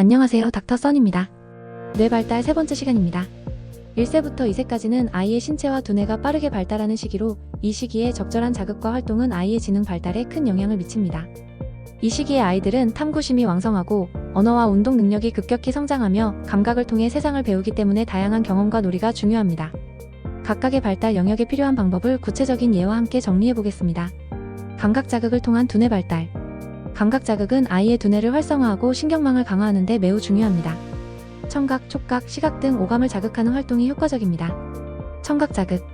안녕하세요. 닥터 선입니다. 뇌 발달 세 번째 시간입니다. 1세부터 2세까지는 아이의 신체와 두뇌가 빠르게 발달하는 시기로 이 시기에 적절한 자극과 활동은 아이의 지능 발달에 큰 영향을 미칩니다. 이 시기의 아이들은 탐구심이 왕성하고 언어와 운동 능력이 급격히 성장하며 감각을 통해 세상을 배우기 때문에 다양한 경험과 놀이가 중요합니다. 각각의 발달 영역에 필요한 방법을 구체적인 예와 함께 정리해 보겠습니다. 감각 자극을 통한 두뇌 발달. 감각 자극은 아이의 두뇌를 활성화하고 신경망을 강화하는 데 매우 중요합니다. 청각, 촉각, 시각 등 오감을 자극하는 활동이 효과적입니다. 청각 자극.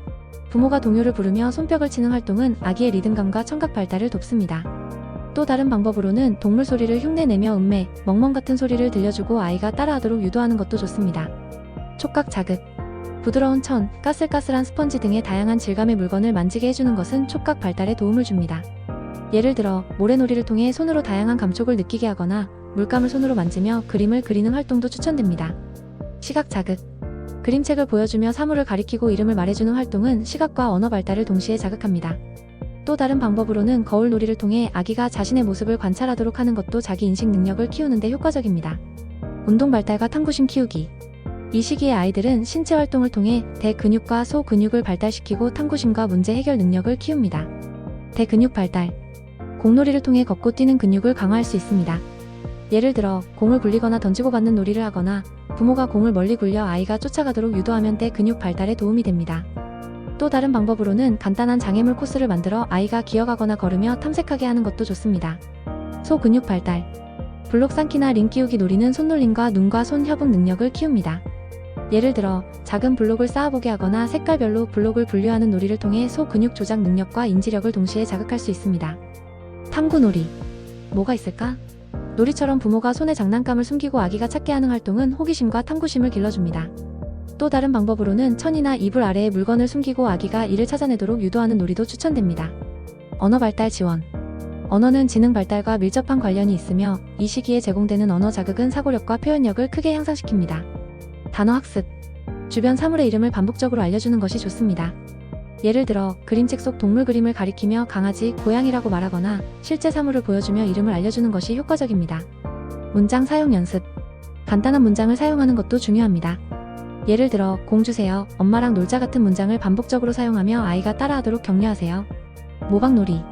부모가 동요를 부르며 손뼉을 치는 활동은 아기의 리듬감과 청각 발달을 돕습니다. 또 다른 방법으로는 동물 소리를 흉내내며 음매, 멍멍 같은 소리를 들려주고 아이가 따라하도록 유도하는 것도 좋습니다. 촉각 자극. 부드러운 천, 까슬까슬한 스펀지 등의 다양한 질감의 물건을 만지게 해주는 것은 촉각 발달에 도움을 줍니다. 예를 들어 모래놀이를 통해 손으로 다양한 감촉을 느끼게 하거나 물감을 손으로 만지며 그림을 그리는 활동도 추천됩니다. 시각 자극. 그림책을 보여주며 사물을 가리키고 이름을 말해주는 활동은 시각과 언어 발달을 동시에 자극합니다. 또 다른 방법으로는 거울 놀이를 통해 아기가 자신의 모습을 관찰하도록 하는 것도 자기 인식 능력을 키우는 데 효과적입니다. 운동 발달과 탐구심 키우기. 이 시기의 아이들은 신체 활동을 통해 대근육과 소근육을 발달시키고 탐구심과 문제 해결 능력을 키웁니다. 대근육 발달. 공놀이를 통해 걷고 뛰는 근육을 강화할 수 있습니다. 예를 들어 공을 굴리거나 던지고 받는 놀이를 하거나 부모가 공을 멀리 굴려 아이가 쫓아가도록 유도하면 대 근육 발달에 도움이 됩니다. 또 다른 방법으로는 간단한 장애물 코스를 만들어 아이가 기어가거나 걸으며 탐색하게 하는 것도 좋습니다. 소 근육 발달. 블록 쌓기나 링 끼우기 놀이는 손놀림과 눈과 손 협응 능력을 키웁니다. 예를 들어 작은 블록을 쌓아보게 하거나 색깔별로 블록을 분류하는 놀이를 통해 소 근육 조작 능력과 인지력을 동시에 자극할 수 있습니다. 탐구놀이. 뭐가 있을까? 놀이처럼 부모가 손에 장난감을 숨기고 아기가 찾게 하는 활동은 호기심과 탐구심을 길러줍니다. 또 다른 방법으로는 천이나 이불 아래에 물건을 숨기고 아기가 이를 찾아내도록 유도하는 놀이도 추천됩니다. 언어 발달 지원. 언어는 지능 발달과 밀접한 관련이 있으며 이 시기에 제공되는 언어 자극은 사고력과 표현력을 크게 향상시킵니다. 단어 학습. 주변 사물의 이름을 반복적으로 알려주는 것이 좋습니다. 예를 들어 그림책 속 동물 그림을 가리키며 강아지, 고양이라고 말하거나 실제 사물을 보여주며 이름을 알려주는 것이 효과적입니다. 문장 사용 연습. 간단한 문장을 사용하는 것도 중요합니다. 예를 들어 공 주세요, 엄마랑 놀자 같은 문장을 반복적으로 사용하며 아이가 따라하도록 격려하세요. 모방놀이.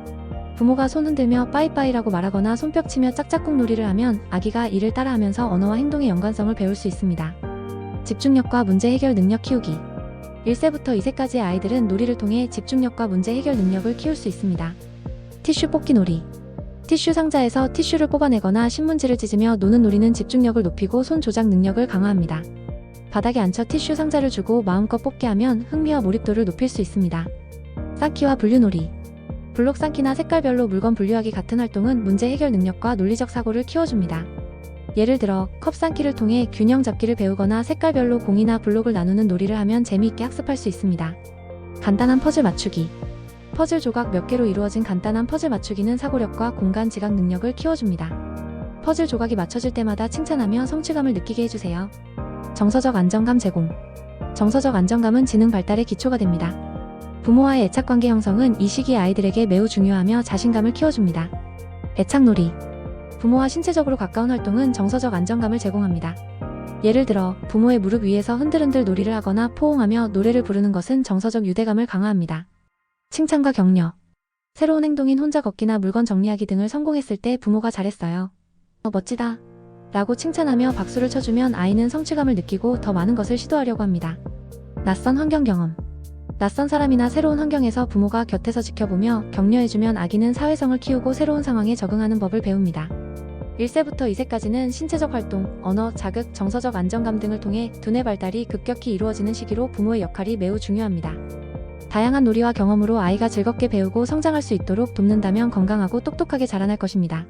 부모가 손 흔들며 빠이빠이라고 말하거나 손뼉 치며 짝짝꿍 놀이를 하면 아기가 이를 따라하면서 언어와 행동의 연관성을 배울 수 있습니다. 집중력과 문제 해결 능력 키우기. 1세부터 2세까지의 아이들은 놀이를 통해 집중력과 문제 해결 능력을 키울 수 있습니다. 티슈 뽑기 놀이. 티슈 상자에서 티슈를 뽑아내거나 신문지를 찢으며 노는 놀이는 집중력을 높이고 손 조작 능력을 강화합니다. 바닥에 앉혀 티슈 상자를 주고 마음껏 뽑게 하면 흥미와 몰입도를 높일 수 있습니다. 쌓기와 분류놀이. 블록 쌓기나 색깔별로 물건 분류하기 같은 활동은 문제 해결 능력과 논리적 사고를 키워줍니다. 예를 들어 컵 쌓기를 통해 균형 잡기를 배우거나 색깔별로 공이나 블록을 나누는 놀이를 하면 재미있게 학습할 수 있습니다. 간단한 퍼즐 맞추기. 퍼즐 조각 몇 개로 이루어진 간단한 퍼즐 맞추기는 사고력과 공간 지각 능력을 키워줍니다. 퍼즐 조각이 맞춰질 때마다 칭찬하며 성취감을 느끼게 해주세요. 정서적 안정감 제공. 정서적 안정감은 지능 발달의 기초가 됩니다. 부모와의 애착 관계 형성은 이 시기 아이들에게 매우 중요하며 자신감을 키워줍니다. 애착놀이. 부모와 신체적으로 가까운 활동은 정서적 안정감을 제공합니다. 예를 들어 부모의 무릎 위에서 흔들흔들 놀이를 하거나 포옹하며 노래를 부르는 것은 정서적 유대감을 강화합니다. 칭찬과 격려. 새로운 행동인 혼자 걷기나 물건 정리하기 등을 성공했을 때 부모가 잘했어요. 어, 멋지다. 라고 칭찬하며 박수를 쳐주면 아이는 성취감을 느끼고 더 많은 것을 시도하려고 합니다. 낯선 환경 경험. 낯선 사람이나 새로운 환경에서 부모가 곁에서 지켜보며 격려해주면 아기는 사회성을 키우고 새로운 상황에 적응하는 법을 배웁니다. 1세부터 2세까지는 신체적 활동, 언어, 자극, 정서적 안정감 등을 통해 두뇌 발달이 급격히 이루어지는 시기로 부모의 역할이 매우 중요합니다. 다양한 놀이와 경험으로 아이가 즐겁게 배우고 성장할 수 있도록 돕는다면 건강하고 똑똑하게 자라날 것입니다.